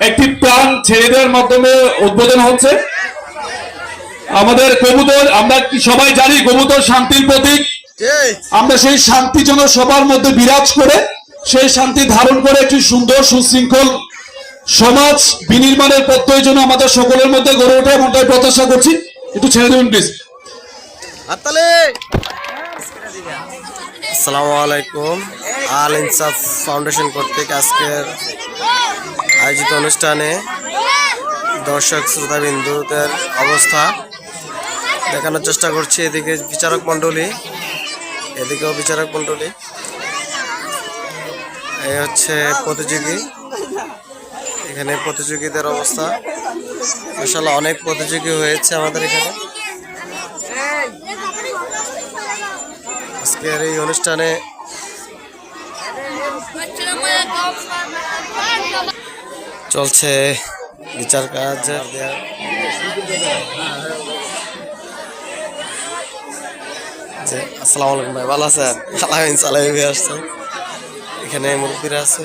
একটি প্রাণ ছেড়ে দেওয়ার মাধ্যমে উদ্বোধন হচ্ছে। আমাদের কবুতর আমরা সবাই জানি কবুতর শান্তির প্রতীক। আমরা সেই শান্তি যেন সবার মধ্যে বিরাজ করে সেই শান্তি ধারণ করে একটি সুন্দর সুশৃঙ্খল সমাজ বিনির্মাণের প্রত্যয় জন্য আমাদের সকলের মধ্যে গড়ে ওঠে এমনটাই প্রত্যাশা করছি। একটু ছেড়ে দেবেন প্লিজ আসসালামু আলাইকুম। আল ইনসাফ ফাউন্ডেশন কর্তৃক আজকের আয়োজিত অনুষ্ঠানে দর্শক শ্রোতাবিন্দুদের অবস্থা দেখানোর চেষ্টা করছি। এদিকে বিচারক মণ্ডলী, এদিকেও বিচারক মণ্ডলী। এই হচ্ছে প্রতিযোগী। এখানে প্রতিযোগীদের অবস্থা। আসলে অনেক প্রতিযোগী হয়েছে আমাদের এখানে। আজকের এই অনুষ্ঠানে চলছে বিচার কাজ। যে আসসালামু আলাইকুম ভাই ভালো আছে সালাই আসছে। এখানে মুরব্বীরা আছে।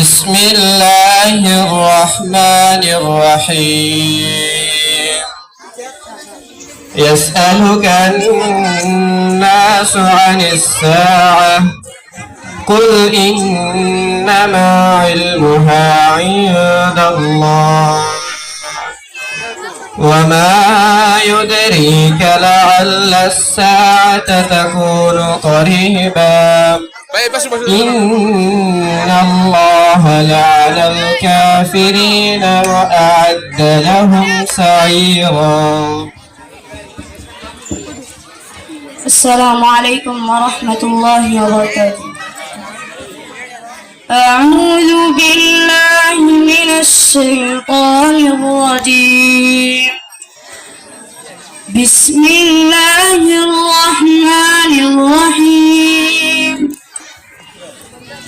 بسم الله الرحمن الرحيم. يسألك الناس عن الساعة قل إنما علمها عند الله. وما يدريك لعل الساعة تكون قريبا. إن الله لعن الكافرين وأعد لهم سعيرا. السلام عليكم ورحمة الله وبركاته. أعوذ بالله من الشيطان الرجيم. بسم الله الرحمن الرحيم.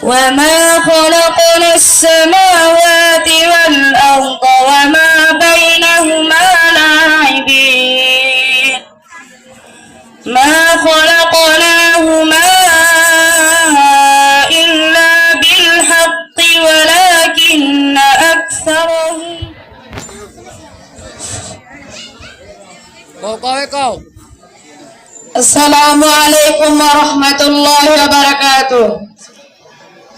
وما خلقنا السماوات والأرض وما بينهما لاعبين ما خلقناهما إلا بالحق ولكن أكثرهم السلام عليكم ورحمة الله وبركاته.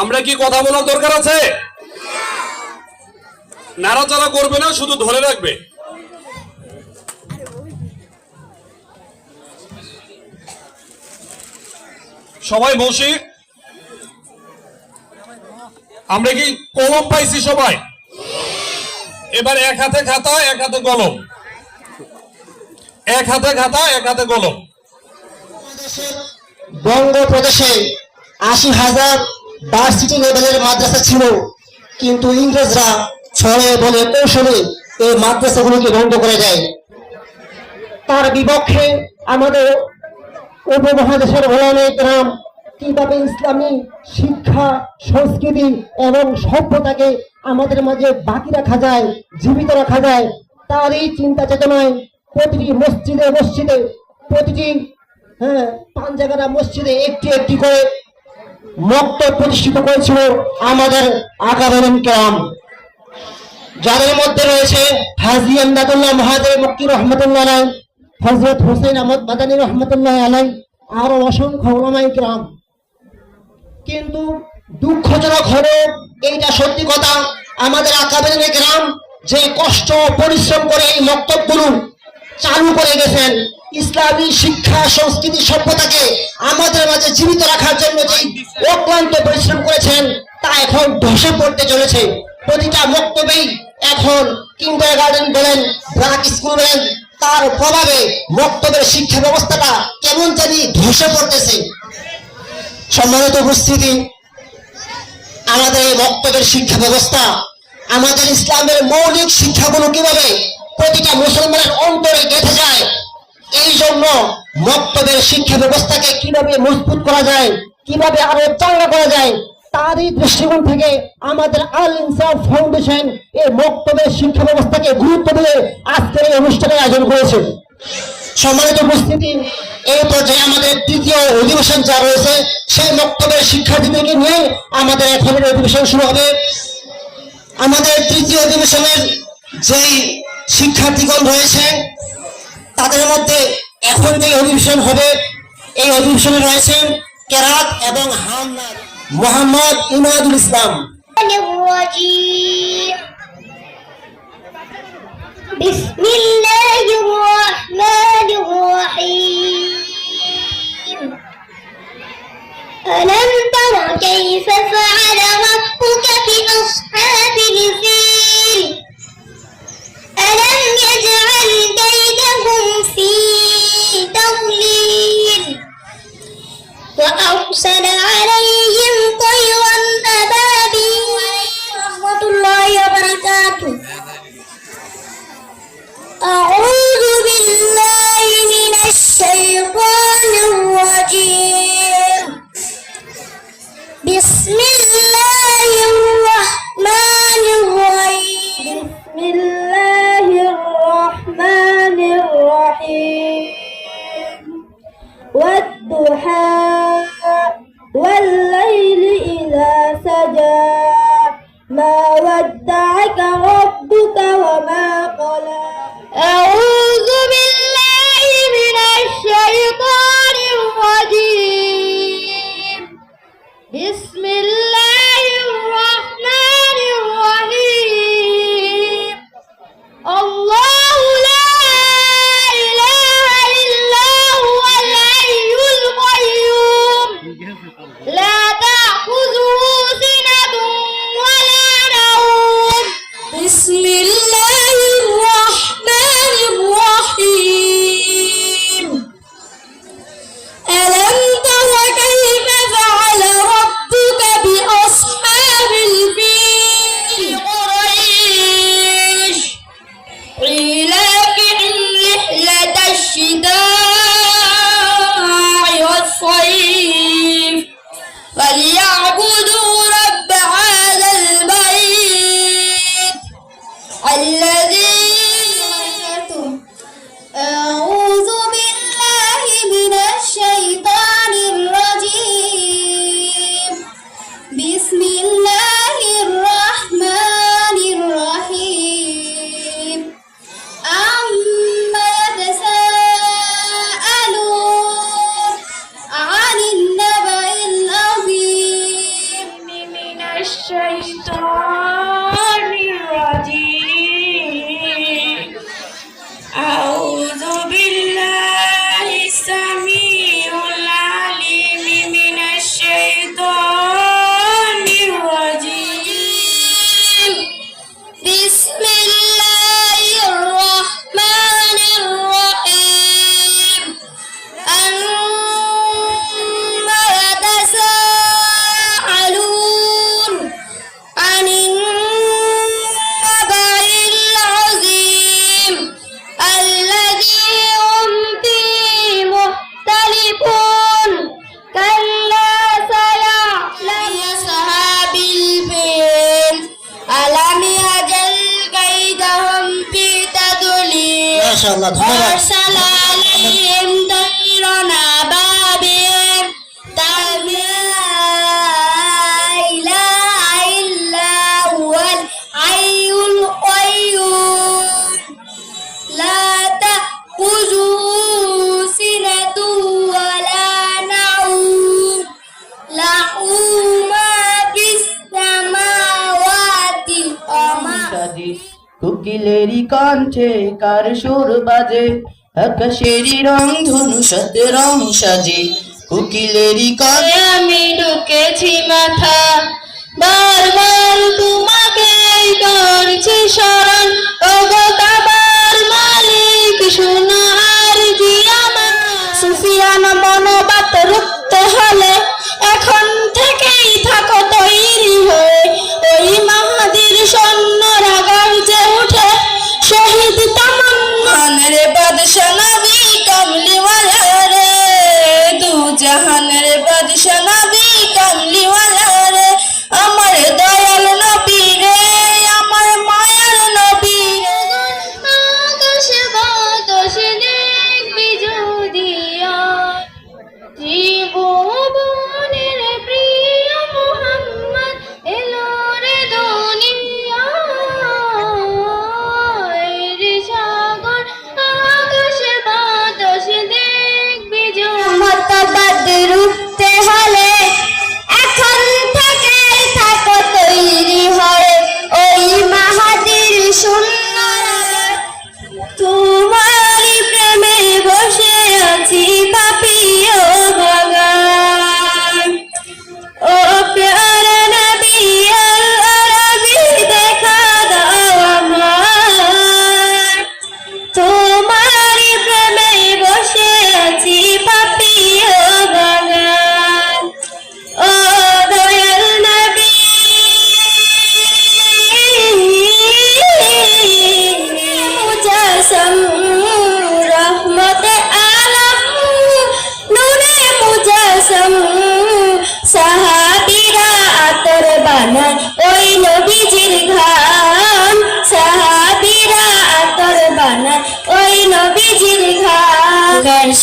আমরা কি কথা বলার দরকার আছে? নাড়াচাড়া করবে না, শুধু ধরে রাখবে। সবাই বসি। আমরা কি কলম পাইছি সবাই? এবার এক হাতে খাতা, এক হাতে কলম। এক হাতে খাতা, এক হাতে কলম। বঙ্গপ্রদেশে আশি হাজার ভার্সিটি লেভেলের মাদ্রাসা ছিল। কিন্তু ইংরেজরা ছড়ে বলে কৌশলে এই মাদ্রাসাগুলোকে বন্ধ করে দেয়। তার বিপক্ষে আমাদের উপমহাদেশের ভোলানে গ্রাম কীভাবে ইসলামী শিক্ষা, সংস্কৃতি এবং সভ্যতাকে আমাদের মাঝে বাকি রাখা যায়, জীবিত রাখা যায় তারই চিন্তা চেতনায় প্রতিটি মসজিদে মসজিদে, প্রতিটি হ্যাঁ পাঞ্জাগারা মসজিদে একটি একটি করে মক্তব প্রতিষ্ঠিত করেছিল আমাদের আকাবেরুন কেরাম। যাদের মধ্যে রয়েছে হাজি আমদাদুল্লাহ মহাদেব মুক্তি রহমতুল্লাহ আলাই হজরত হোসেন আহমদ মাদানী রহমতুল্লাহ আলাই আরও অসংখ্য ওলামাই গ্রাম কিন্তু দুঃখজনক হলো এইটা সত্যি কথা, আমাদের আকাবের গ্রাম যে কষ্ট পরিশ্রম করে এই মক্তবগুলো চালু করে গেছেন ইসলামী শিক্ষা, সংস্কৃতি সভ্যতাকে আমাদের মাঝে জীবিত রাখার জন্য যে অক্লান্ত পরিশ্রম করেছেন, তা এখন ধসে পড়তে চলেছে। প্রতিটা মক্তবেই এখন কিন্ডার গার্ডেন বলেন ব্রাক স্কুল বলেন, তার প্রভাবে মক্তবের শিক্ষা ব্যবস্থাটা কেমন জানি ধসে পড়তেছে। সম্মানিত উপস্থিতি, আমাদের এই বক্তব্যের শিক্ষা ব্যবস্থা, আমাদের ইসলামের মৌলিক শিক্ষাগুলো কীভাবে প্রতিটা মুসলমানের অন্তরে গেঁথে যায় এই জন্য মক্তবের শিক্ষা ব্যবস্থাকে কীভাবে মজবুত করা যায়, কীভাবে আরও চাঙ্গা করা যায়, তারই দৃষ্টিকোণ থেকে আমাদের আল ইনসাফ ফাউন্ডেশন এই মক্তবের শিক্ষা ব্যবস্থাকে গুরুত্ব দিয়ে আজকের এই অনুষ্ঠানের আয়োজন করেছে। সম্মানিত উপস্থিতি, এই পর্যায়ে আমাদের তৃতীয় অধিবেশন যা রয়েছে, সেই বক্তব্যের শিক্ষার্থীদেরকে নিয়ে আমাদের এখনের অধিবেশন শুরু হবে। আমাদের তৃতীয় অধিবেশনের যেই শিক্ষার্থীগণ রয়েছে তাদের মধ্যে এখন যে অধিবেশন হবে এই অধিবেশনে রয়েছেন কেরাত এবং হামনার মোহাম্মদ ইমাদুল ইসলাম الرجيم بسم الله الرحمن الرحيم ألم تر كيف فعل ربك بأصحاب الفيل ألم يجعل كيدهم في تضليل وأرسل عليهم বিসমিল্লা فليعبدوا কোকিলেরই কণ্ঠে কার সুর বাজে? আকাশেরই রং ধনু সাথে রং সাজে। কোকিলেরই কণ্ঠে আমি ঢুকেছি মাথা। বারবার তোমাকে করছি স্মরণ। ওগো কাবার মালিক সোনার জিয়ামা সুফিয়ান মনোবাত রুখতে হলে এখন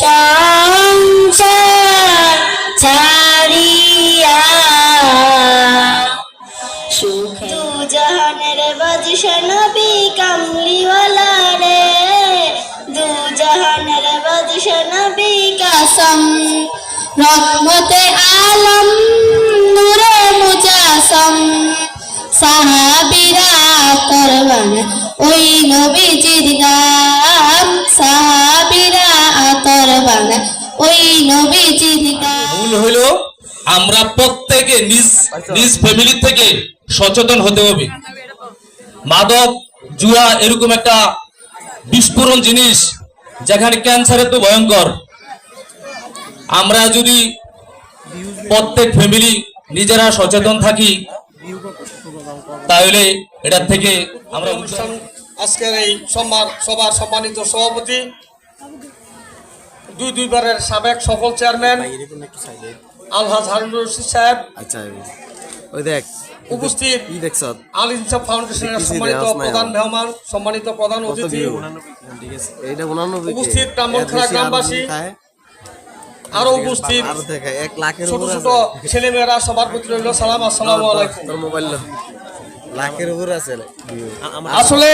সংসার ছাড়িয়া। দু জাহানের বাদশা নবী কামলিওয়ালা রে দু জাহানের বাদশা নবী কাসম। রহমতে আলম নূরে মুজাসম। সাহাবিরা করবান আমরা প্রত্যেকে নিজ নিজ ফ্যামিলি থেকে সচেতন হতে হবে। মাদক জুয়া এরকম একটা বিস্ফোরণ জিনিস যেখানে ক্যান্সারের তো ভয়ঙ্কর। আমরা যদি প্রত্যেক ফ্যামিলি নিজেরা সচেতন থাকি তাহলে এটার থেকে আমরা আজকের এই সম্মান সভার সম্মানিত সভাপতি দুই দুইবারের সাবেক সফল চেয়ারম্যান আলহাজ হারুনুর রশিদ সাহেব। আচ্ছা ওই দেখ উপস্থিত আল ইনসাফ ফাউন্ডেশনের সম্মানিত প্রধান মেহমান সম্মানিত প্রধান অতিথি। ভিউ ঠিক আছে এইটা উনানব্বই উপস্থিত ব্রাহ্মণখাড়া গ্রামবাসী, আরও উপস্থিত আরও দেখায় এক লাখের ছোট ছোট আছে। সবার প্রতি রইল। সালাম আসসালামু আলাইকুম। তোর মোবাইল লো। লাখের উপর আছে। আসলে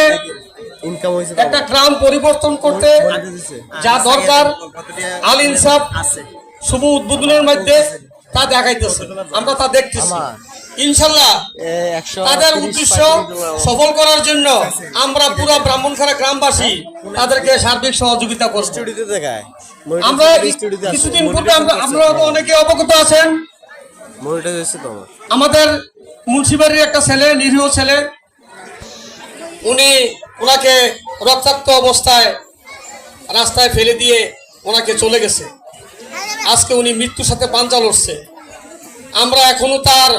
একটা গ্রাম পরিবর্তন করতে যা দরকার। আল ইনসাফ শুভ উদ্বোধনের মধ্যে তা দেখাইতেছে। আমরা তা দেখতেছি। ইনশাল্লাহ তাদের উদ্দেশ্য সফল করার জন্য আমরা পুরো ব্রাহ্মণখাড়া গ্রামবাসী তাদেরকে সার্বিক সহযোগিতা করছি আমরা কিছুদিন পূর্বে আপনারা অনেকে অবগত আছেন। আমাদের মুন্সিবাড়ির একটা ছেলে নিরীহ ছেলে উনি ওনাকে রক্তাক্ত অবস্থায় রাস্তায় ফেলে দিয়ে ওনাকে চলে গেছে। আজকে উনি মৃত্যুর সাথে পাঞ্জা লড়ছে। আমরা এখনও তার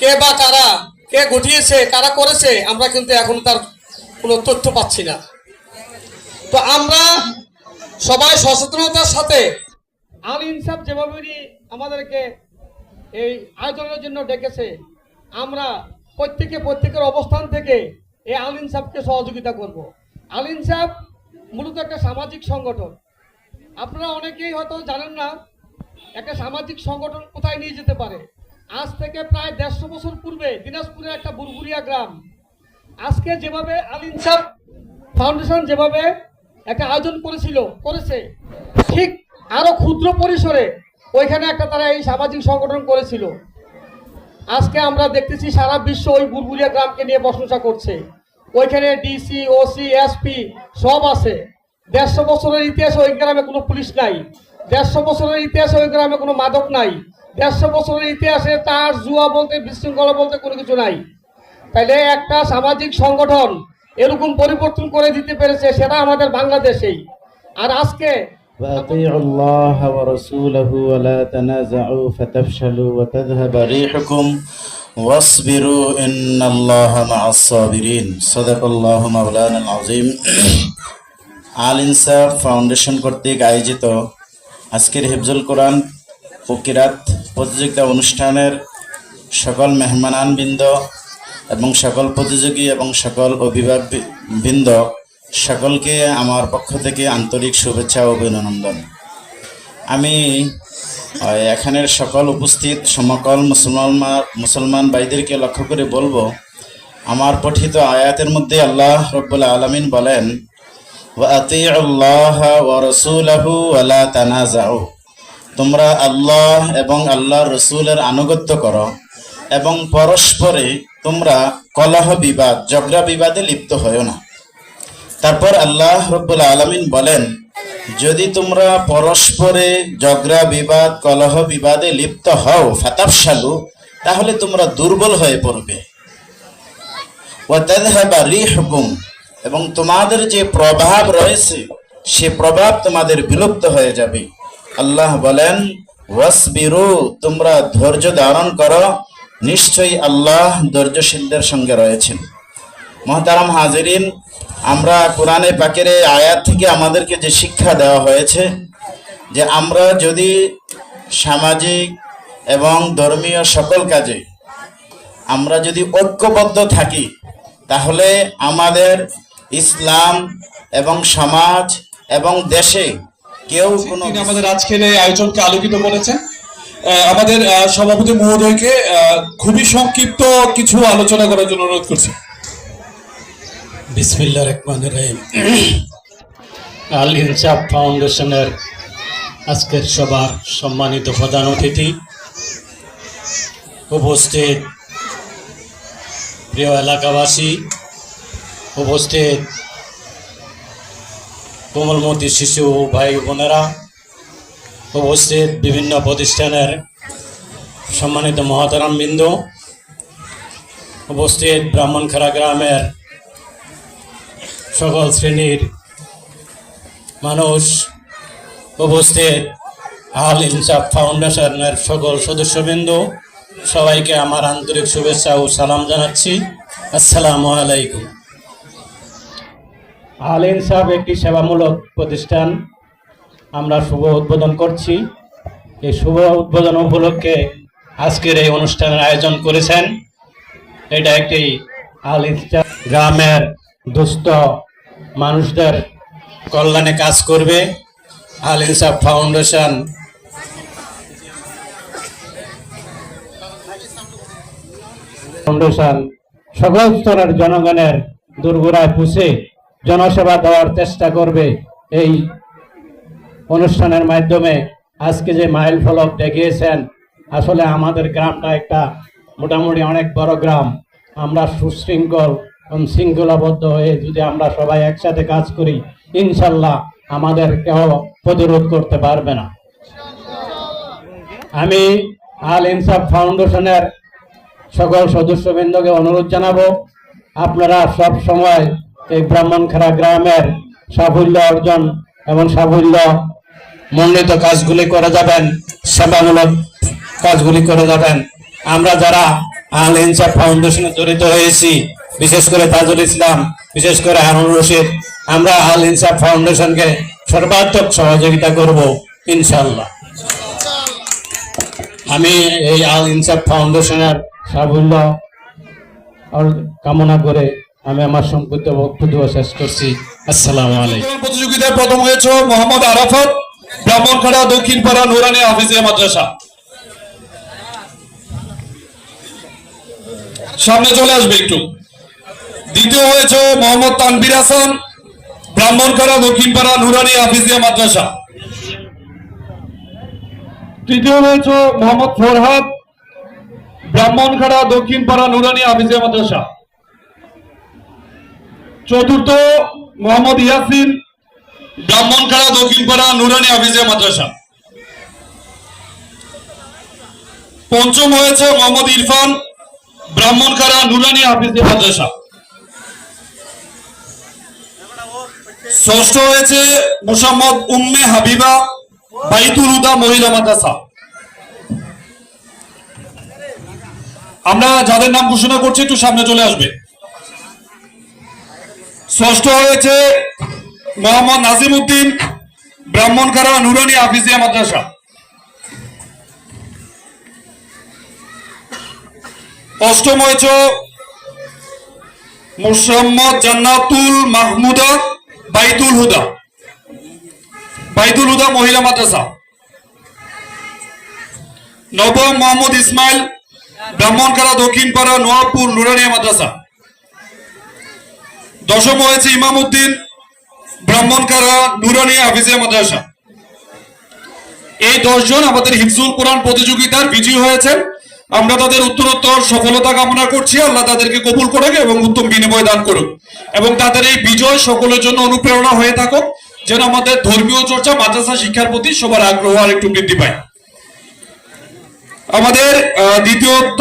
কে বা কারা, কে ঘটিয়েছে, কারা করেছে, আমরা কিন্তু এখন তার কোনো তথ্য পাচ্ছি না। তো আমরা সবাই সচেতনতার সাথে আল ইনসাফ যেভাবে উনি আমাদেরকে এই আয়োজনের জন্য ডেকেছে, আমরা প্রত্যেকে প্রত্যেকের অবস্থান থেকে এই আল ইনসাফকে সহযোগিতা করব। আল ইনসাফ মূলত একটা সামাজিক সংগঠন। আপনারা অনেকেই হয়তো জানেন না, একটা সামাজিক সংগঠন কোথায় নিয়ে যেতে পারে। আজ থেকে প্রায় দেড়শো বছর পূর্বে দিনাজপুরের একটা বুরবুরিয়া গ্রাম। আজকে যেভাবে আল ইনসাফ ফাউন্ডেশন যেভাবে একটা আয়োজন করেছিল, করেছে, ঠিক আরও ক্ষুদ্র পরিসরে ওইখানে একটা তারা এই সামাজিক সংগঠন করেছিল। আজকে আমরা দেখতেছি সারা বিশ্ব ওই বুলবুলিয়া গ্রামকে নিয়ে প্রশংসা করছে। ওইখানে ডিসি, ওসি, এসপি সব আছে। দেড়শো বছরের ইতিহাসে ওই গ্রামে কোনো পুলিশ নাই দেড়শো বছরের ইতিহাসে ওই গ্রামে কোনো মাদক নাই দেড়শো বছরের ইতিহাসে তার জুয়া বলতে বিশৃঙ্খলা বলতে কোনো কিছু নাই তাইলে একটা সামাজিক সংগঠন এরকম পরিবর্তন করে দিতে পেরেছে সেটা আমাদের বাংলাদেশেই আর আজকে وأطيعوا الله ورسوله ولا تنازعوا فتفشلوا وتذهب ريحكم واصبروا إن الله مع الصابرين صدق الله مولانا العظيم আল ইনসাফ ফাউন্ডেশন কর্তৃক আয়োজিত আজকের হিফজুল কোরআন ও কিরাত প্রতিযোগিতা অনুষ্ঠানের সকল মেহমানান বৃন্দ এবং সকল প্রতিযোগী এবং সকল অভিভাবক বৃন্দ সকলকে আমার পক্ষ থেকে আন্তরিক শুভেচ্ছা ও অভিনন্দন। আমি এখানের সকল উপস্থিত সমকল মুসলমান মুসলমান ভাইদেরকে লক্ষ্য করে বলব, আমার পঠিত আয়াতের মধ্যে আল্লাহ রব্বুল আলমিন বলেন আল্লাহ তোমরা আল্লাহ এবং আল্লাহর রসুলের আনুগত্য করো এবং পরস্পরে তোমরা কলহ বিবাদ, ঝগড়া বিবাদে লিপ্ত হও না। তারপর আল্লাহ রব্বুল আলমিন বলেন, যদি তোমরা পরস্পরে ঝগড়া বিবাদ, কলহ বিবাদে লিপ্ত হও ফাতাবশালু তাহলে তোমরা দুর্বল হয়ে পড়বে। ওয়াতাদহাবা রিহুকুম এবং তোমাদের যে প্রভাব রয়েছে, সে প্রভাব তোমাদের বিলুপ্ত হয়ে যাবে। আল্লাহ বলেন, ওয়াসবিরু, তোমরা ধৈর্য ধারণ করো। নিশ্চয়ই আল্লাহ ধৈর্যশীলদের সঙ্গে রয়েছেন। মহতারাম হাজিরিন, আমরা কোরআনে পাকের আয়াত থেকে আমাদেরকে যে শিক্ষা দেওয়া হয়েছে, যে আমরা যদি সামাজিক এবং ধর্মীয় সকল কাজে আমরা যদি ঐক্যবদ্ধ থাকি, তাহলে আমাদের ইসলাম এবং সমাজ এবং দেশে কেউ কোনো আমাদের আজকের এই আয়োজনকে আলোকিত করেছেন। আমাদের সভাপতি মহোদয়কে খুবই সংক্ষিপ্ত কিছু আলোচনা করার জন্য অনুরোধ করছি। বিসমিল্লা রহমান রহিম। আল ইনসাফ ফাউন্ডেশনের আজকের সবার সম্মানিত প্রধান অতিথি উপস্থিত প্রিয় এলাকাবাসী উপস্থিত। কোমলমতি শিশু, ভাই, বোনেরা উপস্থিত বিভিন্ন প্রতিষ্ঠানের সম্মানিত মহাতারাম বিন্দু। উপস্থিত ব্রাহ্মণখাড়া গ্রামের সকল শ্রেণির মানুষ। উপস্থিত আল ইনসাফ ফাউন্ডেশনের সকল সদস্যবৃন্দ, সবাইকে আমার আন্তরিক শুভেচ্ছা ও সালাম জানাচ্ছি। আসসালামু আলাইকুম। আল ইনসাফ একটি সেবামূলক প্রতিষ্ঠান আমরা শুভ উদ্বোধন করছি। এই শুভ উদ্বোধন উপলক্ষে আজকের এই অনুষ্ঠানের আয়োজন করেছেন। এটা একটি আল ইনসাফ গ্রামের দুস্থ মানুষদের কল্যাণে কাজ করবে। আল ইনসাফ ফাউন্ডেশন ফাউন্ডেশন সকল স্তরের জনগণের দুর্গোড়ায় পুষে জনসেবা দেওয়ার চেষ্টা করবে এই অনুষ্ঠানের মাধ্যমে। আজকে যে মাইল ফলক দেখিয়েছেন, আসলে আমাদের গ্রামটা একটা মোটামুটি অনেক বড় গ্রাম। আমরা সুশৃঙ্খল শৃঙ্খলাবদ্ধ হয়ে যদি আমরা সবাই একসাথে কাজ করি, ইনশাল্লাহ আমাদের কেউ প্রতিরোধ করতে পারবে না। আমি আল ইনসাফ ফাউন্ডেশনের সকল সদস্যবৃন্দকে অনুরোধ জানাব, আপনারা সব সময় এই ব্রাহ্মণখাড়া গ্রামের সাফল্য অর্জন এবং সাফল্য মণ্ডিত কাজগুলি করে যাবেন, সেবামূলক কাজগুলি করে যাবেন। আমরা যারা আল ইনসাফ ফাউন্ডেশনে জড়িত হয়েছি, বিশেষ করে তাজুল ইসলাম, বিশেষ করে হারুন রশিদ, আমরা আল ইনসাফ ফাউন্ডেশনকে সর্বাত্মক সহযোগিতা করব ইনশাল্লাহ আমি এই আল ইনসাফ ফাউন্ডেশনের সাফল্য কামনা করে আমি আমার সংক্ষিপ্ত বক্তব্য শেষ করছি। আসসালামু আলাইকুম। প্রতিযোগিতায় প্রথম হয়েছে মোহাম্মদ আরাফাত, ব্রাহ্মণখাড়া দক্ষিণ পাড়া নুরানি হাফিজিয়া মাদ্রাসা। সামনে চলে আসবে একটু। দ্বিতীয় হয়েছে মোহাম্মদ তানবির হাসান, ব্রাহ্মণখাড়া দক্ষিণ পাড়া নুরানি হাফিজিয়া মাদ্রাসা। তৃতীয় হয়েছে মোহাম্মদ ফরহাদ, ব্রাহ্মণখাড়া দক্ষিণ পাড়া নুরানি হাফিজিয়া মাদ্রাসা। চতুর্থ মোহাম্মদ ইয়াসিন ব্রাহ্মণখাড়া দক্ষিণপাড়া নুরানি হাফিজিয়া মাদ্রাসা। পঞ্চম হয়েছে মোহাম্মদ ইরফান ব্রাহ্মণখাড়া নুরানি হাফিজিয়া মাদ্রাসা। ষষ্ঠ হয়েছে মোসাম্মদ উম্মে হাবিবা, বাইতুল হুদা মহিলা মাদ্রাসা। আমরা যাদের নাম ঘোষণা করছি একটু সামনে চলে আসবে। ষষ্ঠ হয়েছে মোহাম্মদ নাজিম উদ্দিন ব্রাহ্মণখাড়া নুরানি হাফিজিয়া মাদ্রাসা। অষ্টম হয়েছে মোহাম্মদ জান্নাতুল মাহমুদা বাইতুল হুদা। বাইতুল হুদা মহিলা মাদ্রাসা। নবম মোহাম্মদ ইসমাইল ব্রাহ্মণখাড়া দক্ষিণ পাড়া নোয়াবপুর নুরানিয়া মাদ্রাসা। দশম হয়েছে ইমাম উদ্দিন ব্রাহ্মণকারা নুরানি হাফিজিয়া মাদ্রাসা। এই দশজন আমাদের হিফজুল কোরআন প্রতিযোগিতার বিজয়ী হয়েছেন। আমরা তাদের উত্তরোত্তর সফলতা কামনা করছি। আল্লাহ তাদেরকে কবুল করুক এবং উত্তম বিনিময় দান করুক। এবং তাদের এই বিজয় সকলের জন্য অনুপ্রেরণা হয়ে থাকুক। যেন আমাদের ধর্মীয় চর্চা, মাদ্রাসা শিক্ষার প্রতি সবার আগ্রহ আর একটু বৃদ্ধি পায়। আমাদের দ্বিতীয়ত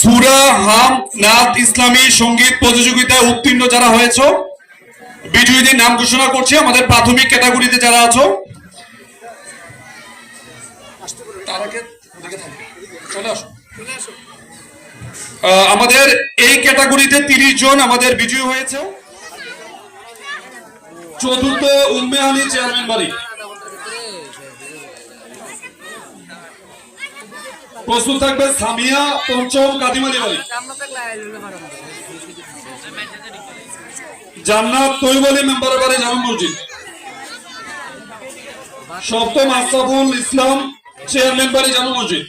সুরা হাম নাত ইসলামী সংগীত প্রতিযোগিতায় উত্তীর্ণ যারা হয়েছ, বিজয়ীদের নাম ঘোষণা করছি, আমাদের প্রাথমিক ক্যাটাগরিতে যারা আছো। আমাদের এই ক্যাটাগরিতে তিরিশ জন আমাদের বিজয়ী হয়েছে। চতুর্থ উম্মে আলী চেয়ারম্যান বাড়ি। প্রস্তুত থাকবে সামিয়া, পঞ্চম কাদিমালি বাড়ি জান্নাত তৈব আলী মেম্বারের বাড়ি জামা মসজিদ। সপ্তম আশরাফুল ইসলাম চেয়ারম্যান বাড়ি জামা মসজিদ।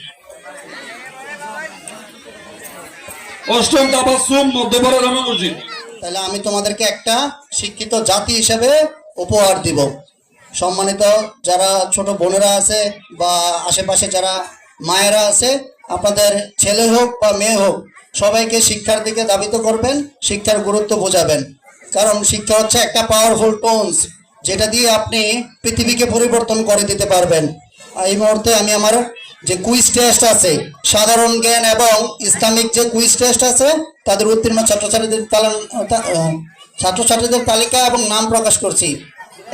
অষ্টম তাবাসুম মধ্যপাড়া জামা মসজিদ। তাহলে আমি তোমাদেরকে একটা শিক্ষিত জাতি হিসেবে উপহার দিব। সম্মানিত যারা ছোট বোনেরা আছে বা আশেপাশে যারা মায়েরা আছে, আপনাদের ছেলে হোক বা মেয়ে হোক, সবাইকে শিক্ষার দিকে দাবিত করবেন, শিক্ষার গুরুত্ব বোঝাবেন। কারণ শিক্ষা হচ্ছে একটা পাওয়ারফুল টোনস যেটা দিয়ে আপনি পৃথিবীকে পরিবর্তন করে দিতে পারবেন। এই মুহূর্তে আমি আমার যে কুইজ টেস্ট আছে, সাধারণ জ্ঞান এবং ইসলামিক যে কুইজ টেস্ট আছে, তাদের উত্তীর্ণ ছাত্রছাত্রীদের ছাত্রছাত্রীদের তালিকা এবং নাম প্রকাশ করছি।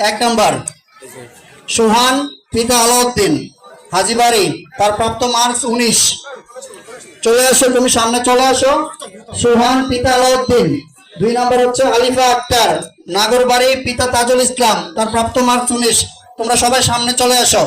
এক নাম্বার, সুহান পিতা আলাউদ্দিন। হাজিবাড়ি তার প্রাপ্ত মার্কস উনিশ। চলে আসো, তুমি সামনে চলে আসো। সুহান পিতা আলাউদ্দিন, দুই নম্বর হচ্ছে আলিফা আক্তার, নাগরবাড়ি পিতা তাজুল ইসলাম, তার প্রাপ্ত মার্কস উনিশ। তোমরা সবাই সামনে চলে আসো।